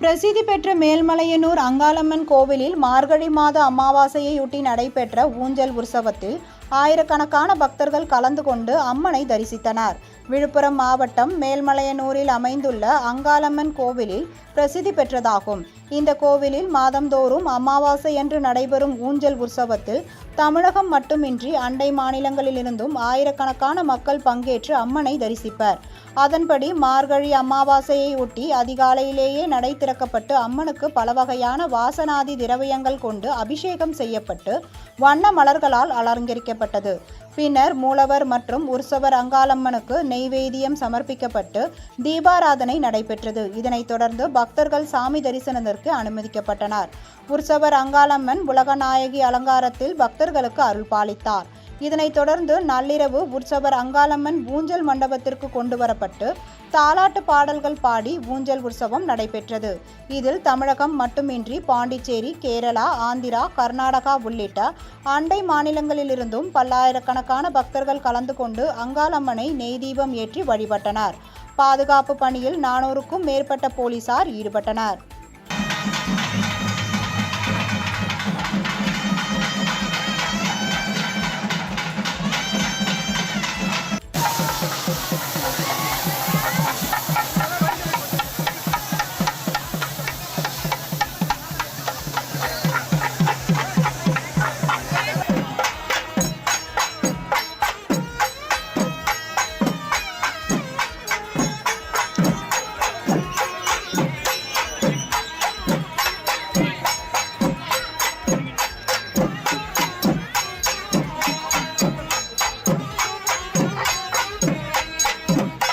பிரசித்தி பெற்ற மேல்மலையனூர் அங்காளம்மன் கோவிலில் மார்கழி மாத அமாவாசையையொட்டி நடைபெற்ற ஊஞ்சல் உற்சவத்தில் ஆயிரக்கணக்கான பக்தர்கள் கலந்து கொண்டு அம்மனை தரிசித்தனர். விழுப்புரம் மாவட்டம் மேல்மலையனூரில் அமைந்துள்ள அங்காளம்மன் கோவிலில் பிரசித்தி பெற்றதாகும். இந்த கோவிலில் மாதந்தோறும் அமாவாசை என்று நடைபெறும் ஊஞ்சல் உற்சவத்தில் தமிழகம் மட்டுமின்றி அண்டை மாநிலங்களிலிருந்தும் ஆயிரக்கணக்கான மக்கள் பங்கேற்று அம்மனை தரிசிப்பர். அதன்படி மார்கழி அமாவாசையை ஒட்டி அதிகாலையிலேயே நடை திறக்கப்பட்டு அம்மனுக்கு பல வகையான வாசனாதி திரவியங்கள் கொண்டு அபிஷேகம் செய்யப்பட்டு வண்ண மலர்களால் அலங்கரிக்கப்பட்டது. பின்னர் மூலவர் மற்றும் உற்சவர் அங்காளம்மனுக்கு நெய்வேதியம் சமர்ப்பிக்கப்பட்டு தீபாராதனை நடைபெற்றது. இதனைத் தொடர்ந்து பக்தர்கள் சாமி தரிசனத்திற்கு அனுமதிக்கப்பட்டனர். உற்சவர் அங்காளம்மன் உலகநாயகி அலங்காரத்தில் பக்தர்களுக்கு அருள் பாலித்தார். இதனைத் தொடர்ந்து நள்ளிரவு உற்சவர் அங்காளம்மன் ஊஞ்சல் மண்டபத்திற்கு கொண்டு வரப்பட்டு தாலாட்டு பாடல்கள் பாடி ஊஞ்சல் உற்சவம் நடைபெற்றது. இதில் தமிழகம் மட்டுமின்றி பாண்டிச்சேரி கேரளா ஆந்திரா கர்நாடகா உள்ளிட்ட அண்டை மாநிலங்களிலிருந்தும் பல்லாயிரக்கணக்கான பக்தர்கள் கலந்து கொண்டு அங்காளம்மனை நெய் தீபம் ஏற்றி வழிபட்டனர். பாதுகாப்பு பணியில் நானூறுக்கும் மேற்பட்ட போலீசார் ஈடுபட்டனர்.